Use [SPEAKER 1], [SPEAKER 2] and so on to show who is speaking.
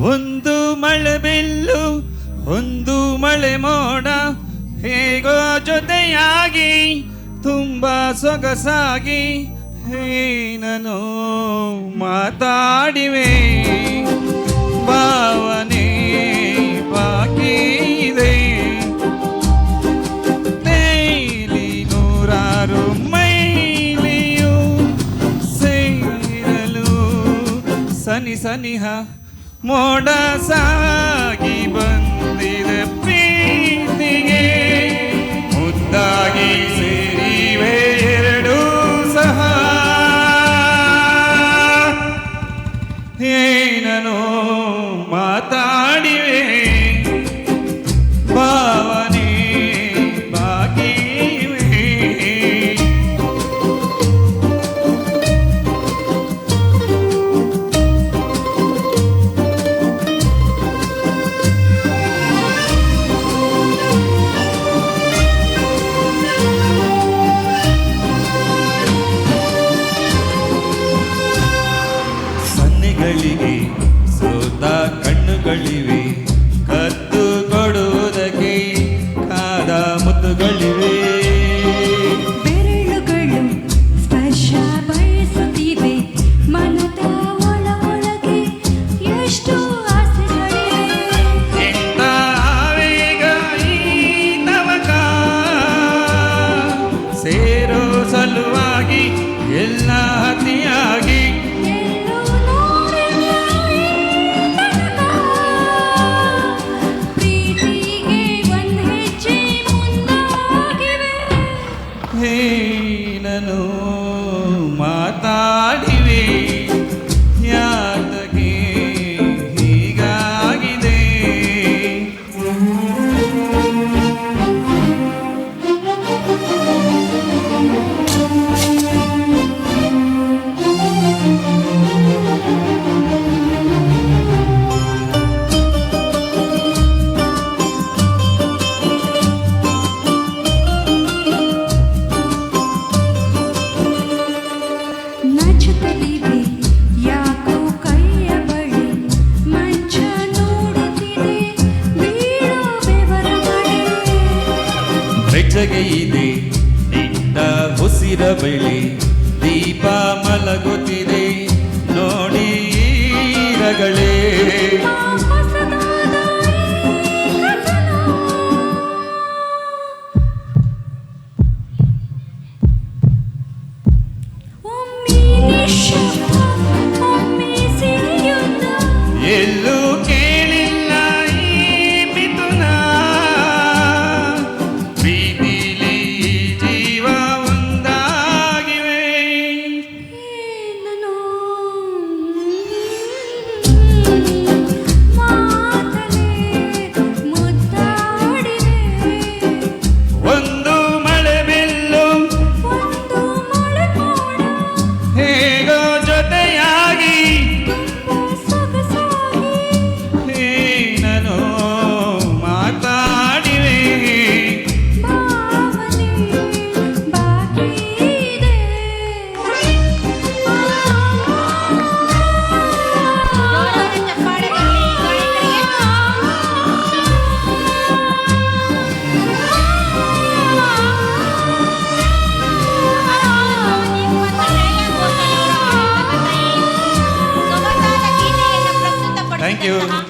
[SPEAKER 1] ಒಂದು ಮಳೆ ಬಿಲ್ಲು, ಒಂದು ಮಳೆ ಮೋಡ, ಹೇಗೋ ಜೊತೆಯಾಗಿ, ತುಂಬಾ ಸೊಗಸಾಗಿ, ಏನನು ಮಾತಾಡಿವೆ. ಭಾವನೆ ಬಾಕಿ ಇದೆ. ತೇಲಿ ನೂರಾರು ಮೈಲಿಯು ಸೇರಲು ಸನಿ ಸನಿಹ ಮೋಡ ಸಾಗಿ ಸನ್ನೆಗಳಿಗೆ ಸೋತ ಕಣ್ಣುಗಳಿವೆ. ಕತ್ತು ಕೊಡುವುದಕ್ಕೆ ಕಾದ ಮುತ್ತುಗಳಿವೆ.
[SPEAKER 2] ಬೆರಳುಗಳು ಸ್ಪರ್ಶ ಬಯಸುತ್ತಿವೆ. ಮನದ ಒಳ ಒಳಗೆ ಎಷ್ಟು ಆಸೆಗಳಿವೆ.
[SPEAKER 1] ಎಂತ ಆವೇಗ ಈ ತವಕ. ಸೇರೋ ಸಲುವಾಗಿ ಎಲ್ಲ ಅತಿಯಾಗಿ ಏನನು ಮಾತಾಡಿವೆ ಬೆಚ್ಚಗೆ ಇದೆ. ನಿಂದ ಉಸಿರ ಬೆಳೆ ದೀಪ ಮಲಗುತ್ತಿದೆ. ನೋಡಿ ರಗಳೇ. Thank you. You.